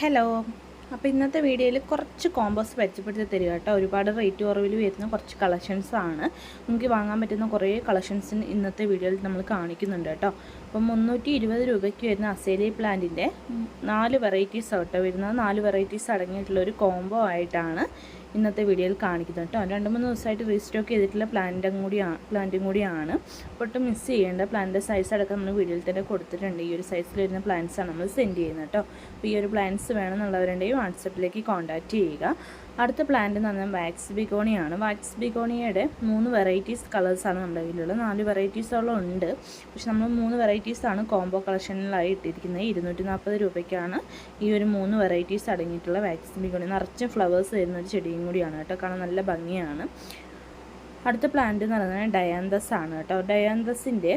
Hello അപ്പോൾ ഇന്നത്തെ വീഡിയോയിൽ കുറച്ച് കോമ്പോസ് പരിചയപ്പെടുത്തി തരിക കേട്ടോ. ഒരുപാട് റേറ്റ് കുറവിൽ വരുന്ന കുറച്ച് കളക്ഷൻസാണ് നമുക്ക് വാങ്ങാൻ പറ്റുന്ന കുറേ കളക്ഷൻസ് ഇന്നത്തെ വീഡിയോയിൽ നമ്മൾ കാണിക്കുന്നുണ്ട് കേട്ടോ. അപ്പം മുന്നൂറ്റി ഇരുപത് രൂപയ്ക്ക് വരുന്ന അസേലി പ്ലാന്റിന്റെ നാല് വെറൈറ്റീസ് കേട്ടോ വരുന്നത് നാല് വെറൈറ്റീസ് അടങ്ങിയിട്ടുള്ള ഒരു കോംബോ ആയിട്ടാണ് ഇന്നത്തെ വീഡിയോയിൽ കാണിക്കുന്നത് കേട്ടോ. രണ്ട് മൂന്ന് ദിവസമായിട്ട് റീസ്റ്റോക്ക് ചെയ്തിട്ടുള്ള പ്ലാന്റും കൂടിയാണ് പ്ലാന്റും കൂടിയാണ്. ഒട്ടും മിസ് ചെയ്യേണ്ട പ്ലാന്റിന്റെ സൈസ് അടക്കം നമ്മൾ വീഡിയോയിൽ തന്നെ കൊടുത്തിട്ടുണ്ട്. ഈ ഒരു സൈസിൽ വരുന്ന പ്ലാന്റ്സാണ് നമ്മൾ സെൻഡ് ചെയ്യുന്നത് കേട്ടോ. അപ്പോൾ ഈ ഒരു പ്ലാന്റ്സ് വേണമെന്നുള്ളവരുണ്ടെങ്കിൽ വാട്സപ്പിലേക്ക് കോൺടാക്റ്റ് ചെയ്യുക. അടുത്ത പ്ലാന്റ് എന്ന് പറഞ്ഞാൽ വാക്സ് ബിഗോണിയാണ് വാക്സ് ബിഗോണിയുടെ മൂന്ന് വെറൈറ്റീസ് കളേഴ്സാണ് നമ്മുടെ കയ്യിലുള്ളത്. നാല് വെറൈറ്റീസോളം ഉണ്ട്. പക്ഷെ നമ്മൾ മൂന്ന് വെറൈറ്റീസാണ് കോംബോ കളക്ഷനിലായി ഇട്ടിരിക്കുന്നത്. ഇരുന്നൂറ്റി നാൽപ്പത് രൂപയ്ക്കാണ് ഈ ഒരു മൂന്ന് വെറൈറ്റീസ് അടങ്ങിയിട്ടുള്ള വാക്സ് ബിഗോണി നിറച്ച് ഫ്ലവേഴ്സ് വരുന്ന ഒരു ചെടിയും കൂടിയാണ് കേട്ടോ. കാണാൻ നല്ല ഭംഗിയാണ്. അടുത്ത പ്ലാന്റ് എന്ന് പറയുന്നത് ഡയാന്തസ് ആണ് കേട്ടോ. ഡയാന്തസിന്റെ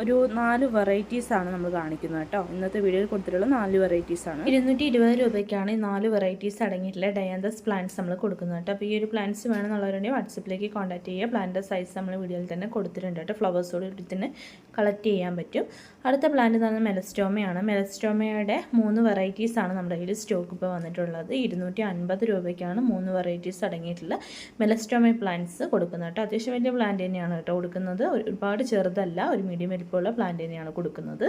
ഒരു നാല് വെറൈറ്റീസ് ആണ് നമ്മൾ കാണിക്കുന്നത് കേട്ടോ. ഇന്നത്തെ വീഡിയോയിൽ കൊടുത്തിട്ടുള്ള നാല് വെറൈറ്റീസ് ആണ്. ഇരുന്നൂറ്റി ഇരുപത് രൂപയ്ക്കാണ് ഈ നാല് വെറൈറ്റീസ് അടങ്ങിയിട്ടുള്ള ഡയാന്തസ് പ്ലാന്റ്സ് നമ്മൾ കൊടുക്കുന്നത് കേട്ടോ. അപ്പോൾ ഈ ഒരു പ്ലാന്റ്സ് വേണമെന്നുള്ളവരുണ്ടെങ്കിൽ വാട്സപ്പിലേക്ക് കോൺടാക്ട് ചെയ്യുക. പ്ലാന്റ് സൈസ് നമ്മൾ വീഡിയോയിൽ തന്നെ കൊടുത്തിട്ടുണ്ട് കേട്ടോ. ഫ്ലവേഴ്സോട് കൂടി തന്നെ കളക്ട് ചെയ്യാൻ പറ്റും. അടുത്ത പ്ലാന്റ് എന്ന് മെലസ്റ്റോമയാണ് മെലസ്റ്റോമയുടെ മൂന്ന് വെറൈറ്റീസ് ആണ് നമ്മുടെ കയ്യിൽ സ്റ്റോക്ക് ഇപ്പോൾ വന്നിട്ടുള്ളത്. ഇരുന്നൂറ്റി അൻപത് രൂപയ്ക്കാണ് മൂന്ന് വെറൈറ്റീസ് അടങ്ങിയിട്ടുള്ള മെലസ്റ്റോമ പ്ലാന്റ്സ് കൊടുക്കുന്നത് കേട്ടോ. അത്യാവശ്യം വലിയ പ്ലാന്റ് തന്നെയാണ് കേട്ടോ കൊടുക്കുന്നത്. ഒരുപാട് ചെറുതല്ല ഒരു മീഡിയം വലിപ്പമുള്ള പ്ലാന്റ് തന്നെയാണ് കൊടുക്കുന്നത്.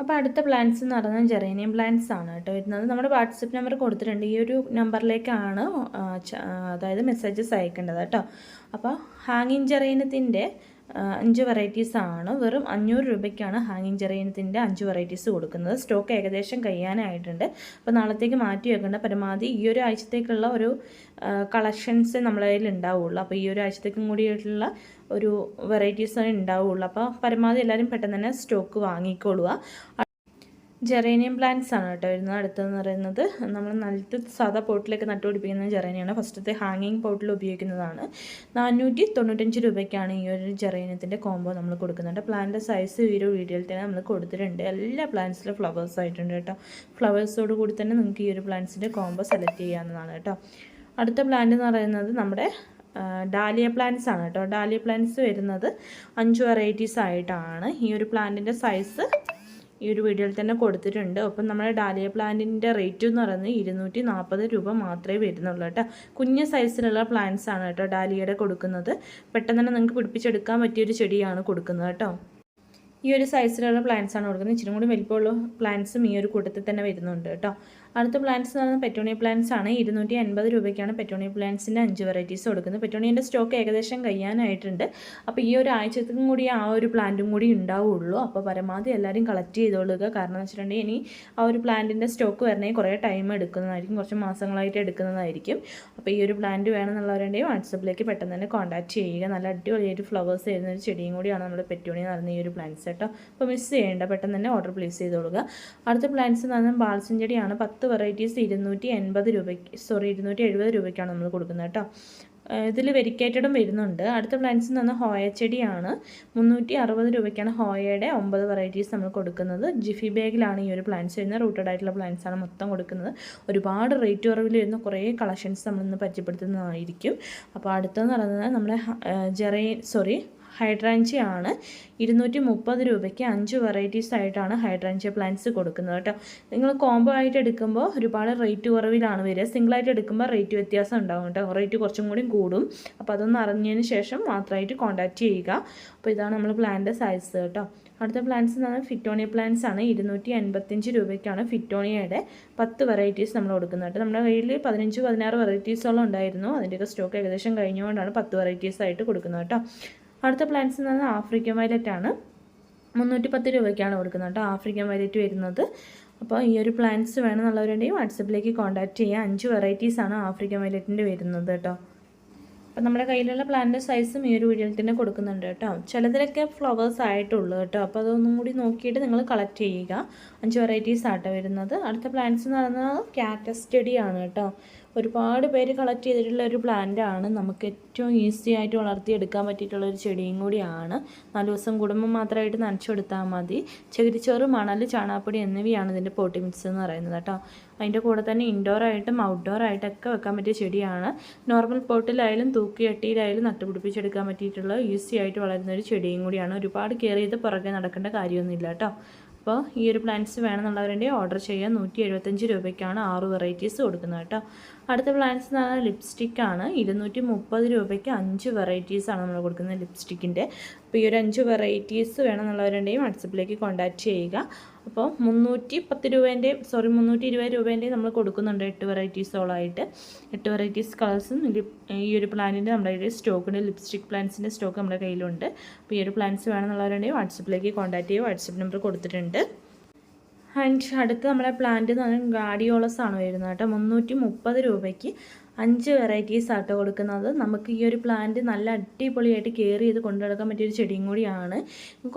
അപ്പോൾ അടുത്ത പ്ലാന്റ്സ് എന്ന് പറഞ്ഞാൽ ജെറേനിയം പ്ലാന്റ്സ് ആണ് കേട്ടോ വരുന്നത്. നമ്മുടെ വാട്സപ്പ് നമ്പർ കൊടുത്തിട്ടുണ്ട്. ഈ ഒരു നമ്പറിലേക്കാണ് അതായത് മെസ്സേജസ് അയക്കേണ്ടത് കേട്ടോ. അപ്പോൾ ഹാങ്ങിങ് ജെറേനത്തിന്റെ അഞ്ച് വെറൈറ്റീസ് ആണ്. വെറും അഞ്ഞൂറ് രൂപയ്ക്കാണ് ഹാങ്ങിങ് ചെറിയനത്തിന്റെ അഞ്ച് വെറൈറ്റീസ് കൊടുക്കുന്നത്. സ്റ്റോക്ക് ഏകദേശം കഴിയാനായിട്ടുണ്ട്. അപ്പോൾ നാളത്തേക്ക് മാറ്റി വെക്കേണ്ട പരമാവധി ഈ ഒരു ആഴ്ചത്തേക്കുള്ള ഒരു കളക്ഷൻസ് നമ്മളെ കയ്യിൽ ഉണ്ടാവുള്ളൂ. അപ്പോൾ ഈ ഒരു ആഴ്ചത്തേക്കും കൂടിയിട്ടുള്ള ഒരു വെറൈറ്റീസ് ഉണ്ടാവുള്ളൂ. അപ്പോൾ പരമാവധി എല്ലാവരും പെട്ടെന്ന് തന്നെ സ്റ്റോക്ക് വാങ്ങിക്കൊള്ളുക. ജെറേനിയം പ്ലാന്റ്സ് ആണ് കേട്ടോ വരുന്നത്. അടുത്തതെന്ന് പറയുന്നത് നമ്മൾ നല്ലത് സാധാ പോട്ടിലേക്ക് നട്ടുപിടിപ്പിക്കുന്ന ജെറേനിയാണ് ഫസ്റ്റത്തെ ഹാങ്ങിങ് പോട്ടിൽ ഉപയോഗിക്കുന്നതാണ്. നാനൂറ്റി തൊണ്ണൂറ്റഞ്ച് രൂപയ്ക്കാണ് ഈ ഒരു ജെറേനിയത്തിന്റെ കോംബോ നമ്മൾ കൊടുക്കുന്നുണ്ട് പ്ലാന്റ് സൈസ് ഈ ഒരു വീഡിയോയിൽ തന്നെ നമ്മൾ കൊടുത്തിട്ടുണ്ട്. എല്ലാ പ്ലാന്റ്സിലും ഫ്ലവേഴ്സ് ആയിട്ടുണ്ട് കേട്ടോ. ഫ്ലവേഴ്സോട് കൂടി തന്നെ നിങ്ങൾക്ക് ഈ ഒരു പ്ലാന്റ്സിന്റെ കോംബോ സെലക്ട് ചെയ്യാവുന്നതാണ് കേട്ടോ. അടുത്ത പ്ലാന്റ് എന്ന് പറയുന്നത് നമ്മുടെ ഡാലിയ പ്ലാന്റ്സ് ആണ് കേട്ടോ. ഡാലിയ പ്ലാന്റ്സ് വരുന്നത് അഞ്ച് വെറൈറ്റീസ് ആയിട്ടാണ് ഈ ഒരു പ്ലാന്റിന്റെ സൈസ് ഈ ഒരു വീഡിയോയിൽ തന്നെ കൊടുത്തിട്ടുണ്ട്. ഒപ്പം നമ്മുടെ ഡാലിയ പ്ലാന്റിന്റെ റേറ്റ് എന്ന് പറയുന്നത് ഇരുന്നൂറ്റി നാൽപ്പത് രൂപ മാത്രമേ വരുന്നുള്ളൂ കേട്ടോ. കുഞ്ഞ് സൈസിലുള്ള പ്ലാന്റ്സ് ആണ് കേട്ടോ ഡാലിയയുടെ കൊടുക്കുന്നത്. പെട്ടെന്ന് തന്നെ നിങ്ങൾക്ക് പിടിപ്പിച്ചെടുക്കാൻ പറ്റിയൊരു ചെടിയാണ് കൊടുക്കുന്നത് കേട്ടോ. ഈ ഒരു സൈസിലുള്ള പ്ലാന്റ്സ് ആണ് കൊടുക്കുന്നത്. ഇച്ചിരി കൂടി വലിപ്പമുള്ള പ്ലാന്റ്സും ഈ ഒരു കൂട്ടത്തിൽ തന്നെ വരുന്നുണ്ട് കേട്ടോ. അടുത്ത പ്ലാന്റ്സ് എന്ന് പറയുന്നത് പെറ്റോണിയ പ്ലാന്റ്സ് ആണ്. ഇരുന്നൂറ്റി അൻപത് രൂപയ്ക്കാണ് പെറ്റോണിയ പ്ലാന്റ്സിന്റെ അഞ്ച് വെറൈറ്റീസ് കൊടുക്കുന്നത്. പെറ്റോണിയന്റെ സ്റ്റോക്ക് ഏകദേശം കഴിയാനായിട്ടുണ്ട്. അപ്പോൾ ഈ ഒരു ആഴ്ചത്തും കൂടി ആ ഒരു പ്ലാന്റും കൂടി ഉണ്ടാവുള്ളൂ. അപ്പോൾ പരമാവധി എല്ലാവരും കളക്ട് ചെയ്തോളുക. കാരണം എന്ന് വെച്ചിട്ടുണ്ടെങ്കിൽ ഇനി ആ ഒരു പ്ലാന്റിന്റെ സ്റ്റോക്ക് വരണേ കുറേ ടൈം എടുക്കുന്നതായിരിക്കും. കുറച്ച് മാസങ്ങളായിട്ട് എടുക്കുന്നതായിരിക്കും. അപ്പോൾ ഈ ഒരു പ്ലാന്റ് വേണമെന്നുള്ളവരുണ്ടെങ്കിൽ വാട്സപ്പിലേക്ക് പെട്ടെന്ന് തന്നെ കോൺടാക്ട് ചെയ്യുക. നല്ല അടിപൊളിയായിട്ട് ഫ്ലവേഴ്സ് ചെയ്യുന്ന ഒരു ചെടിയും കൂടിയാണ് നമ്മുടെ പെറ്റോണി എന്ന് ഈ ഒരു പ്ലാന്റ്സ് കേട്ടോ. അപ്പോൾ മിസ് ചെയ്യേണ്ട പെട്ടെന്ന് തന്നെ ഓർഡർ പ്ലേസ് ചെയ്തോളുക. അടുത്ത പ്ലാന്റ്സ് എന്ന് പറഞ്ഞാൽ ബാൽസിൻ ചെടിയാണ് പത്ത് വെറൈറ്റീസ് ഇരുന്നൂറ്റി എൺപത് രൂപയ്ക്ക് സോറി ഇരുന്നൂറ്റി എഴുപത് രൂപയ്ക്കാണ് നമ്മൾ കൊടുക്കുന്നത് കേട്ടോ. ഇതിൽ വെരിക്കേറ്റഡും വരുന്നുണ്ട്. അടുത്ത പ്ലാന്റ്സ് എന്ന് പറഞ്ഞാൽ ഹോയ ചെടിയാണ്. മുന്നൂറ്റി അറുപത് രൂപയ്ക്കാണ് ഹോയയുടെ ഒമ്പത് വെറൈറ്റീസ് നമ്മൾ കൊടുക്കുന്നത്. ജിഫി ബാഗിലാണ് ഈ ഒരു പ്ലാന്റ്സ് വരുന്നത്. റൂട്ടഡ് ആയിട്ടുള്ള പ്ലാന്റ്സ് ആണ് മൊത്തം കൊടുക്കുന്നത്. ഒരുപാട് റേറ്റ് കുറവിൽ വരുന്ന കുറേ കളക്ഷൻസ് നമ്മളിന്ന് പരിചയപ്പെടുത്തുന്നതായിരിക്കും. അപ്പോൾ അടുത്തെന്ന് പറയുന്നത് നമ്മുടെ ജെറൈ സോറി ഹൈഡ്രാഞ്ചി ആണ്. ഇരുന്നൂറ്റി മുപ്പത് രൂപയ്ക്ക് അഞ്ച് വെറൈറ്റീസ് ആയിട്ടാണ് ഹൈഡ്രാഞ്ചിയ പ്ലാന്റ്സ് കൊടുക്കുന്നത് കേട്ടോ. നിങ്ങൾ കോംബോ ആയിട്ട് എടുക്കുമ്പോൾ ഒരുപാട് റേറ്റ് കുറവിലാണ് വരിക. സിംഗിളായിട്ട് എടുക്കുമ്പോൾ റേറ്റ് വ്യത്യാസം ഉണ്ടാകും കേട്ടോ. റേറ്റ് കുറച്ചും കൂടി കൂടും. അപ്പോൾ അതൊന്ന് അറിഞ്ഞതിന് ശേഷം മാത്രമായിട്ട് കോൺടാക്റ്റ് ചെയ്യുക. അപ്പോൾ ഇതാണ് നമ്മൾ പ്ലാന്റ് സൈസ് കേട്ടോ. അടുത്ത പ്ലാന്റ്സ് എന്ന് പറഞ്ഞാൽ ഫിറ്റോണിയ പ്ലാന്റ്സ് ആണ്. ഇരുന്നൂറ്റി അൻപത്തഞ്ച് രൂപയ്ക്കാണ് ഫിറ്റോണിയയുടെ പത്ത് വെറൈറ്റീസ് നമ്മൾ കൊടുക്കുന്നത് നമ്മുടെ കയ്യിൽ പതിനഞ്ച് പതിനാറ് വെറൈറ്റീസോളം ഉണ്ടായിരുന്നു. അതിന്റെയൊക്കെ സ്റ്റോക്ക് ഏകദേശം കഴിഞ്ഞുകൊണ്ടാണ് പത്ത് വെറൈറ്റീസ് ആയിട്ട് കൊടുക്കുന്നത് കേട്ടോ. അടുത്ത പ്ലാന്റ്സ് എന്ന് പറഞ്ഞാൽ ആഫ്രിക്കൻ വയലറ്റ് ആണ്. മുന്നൂറ്റി പത്ത് രൂപയ്ക്കാണ് കൊടുക്കുന്നത് കേട്ടോ. ആഫ്രിക്കൻ വയലറ്റ് വരുന്നത്. അപ്പോൾ ഈ ഒരു പ്ലാന്റ്സ് വേണമെന്നുള്ളവരുണ്ടെങ്കിൽ വാട്സപ്പിലേക്ക് കോൺടാക്റ്റ് ചെയ്യുക. അഞ്ച് വെറൈറ്റീസാണ് ആഫ്രിക്കൻ വയലറ്റിന്റെ വരുന്നത് കേട്ടോ. അപ്പോൾ നമ്മുടെ കയ്യിലുള്ള പ്ലാന്റ് സൈസും ഈ ഒരു വീഡിയോയിൽ തന്നെ കൊടുക്കുന്നുണ്ട് കേട്ടോ. ചിലതിലൊക്കെ ഫ്ലവേഴ്സ് ആയിട്ടുള്ളൂ കേട്ടോ. അപ്പോൾ അതൊന്നും കൂടി നോക്കിയിട്ട് നിങ്ങൾ കളക്ട് ചെയ്യുക. അഞ്ച് വെറൈറ്റീസ് ആട്ടോ വരുന്നത്. അടുത്ത പ്ലാന്റ്സ് എന്ന് പറയുന്നത് കാറ്റസ് ചെടിയാണ് കേട്ടോ. ഒരുപാട് പേര് കളക്ട് ചെയ്തിട്ടുള്ള ഒരു പ്ലാന്റ് ആണ്. നമുക്ക് ഏറ്റവും ഈസി ആയിട്ട് വളർത്തിയെടുക്കാൻ പറ്റിയിട്ടുള്ള ഒരു ചെടിയും കൂടിയാണ്. നാല് ദിവസം കുടുംബം മാത്രമായിട്ട് നനച്ചു കൊടുത്താൽ മതി. ചകിരിച്ചോറ് മണൽ ചാണാപ്പൊടി എന്നിവയാണ് ഇതിന്റെ പോട്ടി മിക്സ് എന്ന് പറയുന്നത് കേട്ടോ. അതിന്റെ കൂടെ തന്നെ ഔട്ട്ഡോർ ആയിട്ടൊക്കെ വെക്കാൻ പറ്റിയ ചെടിയാണ്. നോർമൽ പോട്ടിലായാലും തൂക്കിയട്ടിയിലായാലും നട്ടുപിടിപ്പിച്ചെടുക്കാൻ പറ്റിയിട്ടുള്ള ഈസി ആയിട്ട് വളരുന്ന ഒരു ചെടിയും കൂടിയാണ്. ഒരുപാട് കെയർ ചെയ്ത് പുറകെ നടക്കേണ്ട കാര്യമൊന്നുമില്ല കേട്ടോ. അപ്പോൾ ഈ ഒരു പ്ലാന്റ്സ് വേണമെന്നുള്ളവരുടെ ഓർഡർ ചെയ്യാൻ നൂറ്റി എഴുപത്തഞ്ച് രൂപയ്ക്കാണ് ആറ് വെറൈറ്റീസ് കൊടുക്കുന്നത് കേട്ടോ. അടുത്ത പ്ലാന്റ്സ് എന്ന് പറഞ്ഞാൽ ലിപ്സ്റ്റിക്കാണ് ഇരുന്നൂറ്റി മുപ്പത് രൂപയ്ക്ക് അഞ്ച് വെറൈറ്റീസാണ് നമ്മൾ കൊടുക്കുന്നത് ലിപ്സ്റ്റിക്കിന്റെ അപ്പോൾ ഈ ഒരു അഞ്ച് വെറൈറ്റീസ് വേണമെന്നുള്ളവരുടെയും വാട്സപ്പിലേക്ക് കോൺടാക്റ്റ് ചെയ്യുക. അപ്പോൾ മുന്നൂറ്റി പത്ത് രൂപേന്റെയും സോറി മുന്നൂറ്റി ഇരുപത് രൂപേന്റെയും നമ്മൾ കൊടുക്കുന്നുണ്ട് എട്ട് വെറൈറ്റീസോളായിട്ട് എട്ട് വെറൈറ്റീസ് കളേഴ്സും ഈ ഒരു പ്ലാനിന്റെ നമ്മുടെ കയ്യിൽ സ്റ്റോക്കുണ്ട് ലിപ്സ്റ്റിക് പ്ലാന്റ്സിന്റെ സ്റ്റോക്ക് നമ്മുടെ കയ്യിലുണ്ട്. അപ്പോൾ ഈ ഒരു പ്ലാന്റ്സ് വേണമെന്നുള്ളവരുണ്ടെങ്കിൽ വാട്സപ്പിലേക്ക് കോൺടാക്ട് ചെയ്യുക വാട്സപ്പ് നമ്പർ കൊടുത്തിട്ടുണ്ട്. ആൻഡ് അടുത്ത് നമ്മുടെ പ്ലാന്റ് എന്ന് പറഞ്ഞാൽ ഗാഡിയോളസ് ആണ് വരുന്നത് കേട്ടോ. മുന്നൂറ്റി മുപ്പത് രൂപയ്ക്ക് അഞ്ച് വെറൈറ്റീസ് ആട്ടോ കൊടുക്കുന്നത്. നമുക്ക് ഈ ഒരു പ്ലാന്റ് നല്ല അടിപൊളിയായിട്ട് കെയർ ചെയ്ത് കൊണ്ടുനടക്കാൻ പറ്റിയൊരു ചെടിയും കൂടിയാണ്.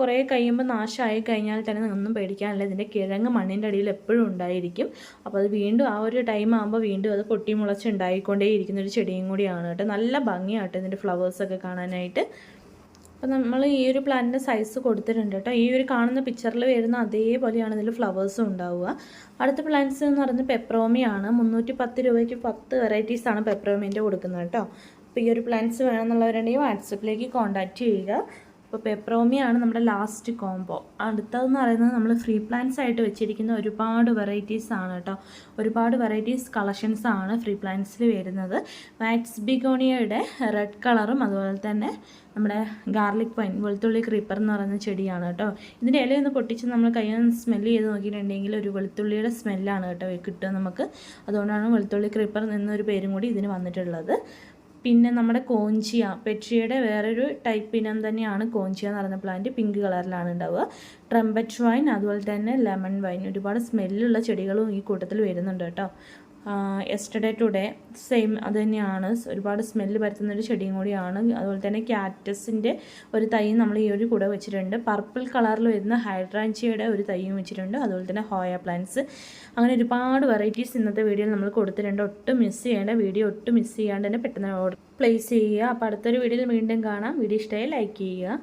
കുറേ കഴിയുമ്പോൾ നാശമായി കഴിഞ്ഞാൽ തന്നെ ഒന്നും പേടിക്കാനില്ല. ഇതിന്റെ കിഴങ്ങ് മണ്ണിന്റെ അടിയിൽ എപ്പോഴും ഉണ്ടായിരിക്കും. അപ്പോൾ അത് വീണ്ടും ആ ഒരു ടൈം ആകുമ്പോൾ വീണ്ടും അത് പൊട്ടി മുളച്ച് ഒരു ചെടിയും കൂടിയാണ് കേട്ടോ. നല്ല ഭംഗിയാട്ടോ ഇതിന്റെ ഫ്ലവേഴ്സൊക്കെ കാണാനായിട്ട്. അപ്പോൾ നമ്മൾ ഈ ഒരു പ്ലാന്റിന്റെ സൈസ് കൊടുത്തിട്ടുണ്ട് കേട്ടോ. ഈ ഒരു കാണുന്ന പിക്ചറിൽ വരുന്ന അതേപോലെയാണ് ഇതിൽ ഫ്ലവേഴ്സും ഉണ്ടാവുക. അടുത്ത പ്ലാന്റ്സ് എന്ന് പറയുന്നത് പെപ്രോമിയാണ് മുന്നൂറ്റി പത്ത് രൂപയ്ക്ക് പത്ത് വെറൈറ്റീസാണ് പെപ്രോമിന്റെ കൊടുക്കുന്നത് കേട്ടോ. അപ്പോൾ ഈ ഒരു പ്ലാന്റ്സ് വേണമെന്നുള്ളവരുണ്ടെങ്കിൽ വാട്സപ്പിലേക്ക് കോൺടാക്റ്റ് ചെയ്യുക. അപ്പോൾ പെപ്രോമിയാണ് നമ്മുടെ ലാസ്റ്റ് കോംബോ അടുത്തതെന്ന് പറയുന്നത് നമ്മൾ ഫ്രീ പ്ലാൻസ് ആയിട്ട് വെച്ചിരിക്കുന്ന ഒരുപാട് വെറൈറ്റീസ് ആണ് കേട്ടോ. ഒരുപാട് വെറൈറ്റീസ് കളക്ഷൻസ് ആണ് ഫ്രീ പ്ലാൻസിൽ വരുന്നത്. വാക്സ് ബിഗോണിയയുടെ റെഡ് കളറും അതുപോലെ തന്നെ നമ്മുടെ ഗാർലിക് പൈൻ വെളുത്തുള്ളി ക്രീപ്പർ എന്ന് പറയുന്ന ചെടിയാണ് കേട്ടോ. ഇതിന്റെ ഇലയൊന്ന് പൊട്ടിച്ച് നമ്മൾ കയ്യൊന്ന് സ്മെല്ല് ചെയ്ത് നോക്കിയിട്ടുണ്ടെങ്കിൽ ഒരു വെളുത്തുള്ളിയുടെ സ്മെല്ലാണ് കേട്ടോ കിട്ടുക നമുക്ക്. അതുകൊണ്ടാണ് വെളുത്തുള്ളി ക്രീപ്പർ എന്നൊരു പേരും കൂടി ഇതിന് വന്നിട്ടുള്ളത്. പിന്നെ നമ്മുടെ കോഞ്ചിയ പെട്രിയുടെ വേറൊരു ടൈപ്പ് ഇനം തന്നെയാണ് കോഞ്ചിയ എന്ന് പറയുന്ന പ്ലാന്റ് പിങ്ക് കളറിലാണ് ഉണ്ടാവുക. ട്രംബറ്റ് വൈൻ അതുപോലെ തന്നെ ലെമൺ വൈൻ ഒരുപാട് സ്മെല്ലുള്ള ചെടികളും ഈ കൂട്ടത്തിൽ വരുന്നുണ്ട് കേട്ടോ. എസ്റ്റർഡേ ടുഡേ സെയിം അത് തന്നെയാണ്. ഒരുപാട് സ്മെല്ല് പരത്തുന്ന ഒരു ചെടിയും കൂടിയാണ്. അതുപോലെ തന്നെ ക്യാറ്റസിന്റെ ഒരു തൈ നമ്മൾ ഈ ഒരു കൂടെ വെച്ചിട്ടുണ്ട്. പർപ്പിൾ കളറിൽ വരുന്ന ഹൈഡ്രാഞ്ചിയുടെ ഒരു തൈയും വെച്ചിട്ടുണ്ട്. അതുപോലെ തന്നെ ഹോയ പ്ലാന്റ്സ് അങ്ങനെ ഒരുപാട് വെറൈറ്റീസ് ഇന്നത്തെ വീഡിയോയിൽ നമ്മൾ കൊടുത്തിട്ടുണ്ട്. ഒട്ടും മിസ് ചെയ്യേണ്ട വീഡിയോ ഒട്ടും മിസ് ചെയ്യാണ്ട് തന്നെ പെട്ടെന്ന് പ്ലേസ് ചെയ്യുക. അപ്പോൾ അടുത്തൊരു വീഡിയോയിൽ വീണ്ടും കാണാം. വീഡിയോ ഇഷ്ടമായി ലൈക്ക് ചെയ്യുക.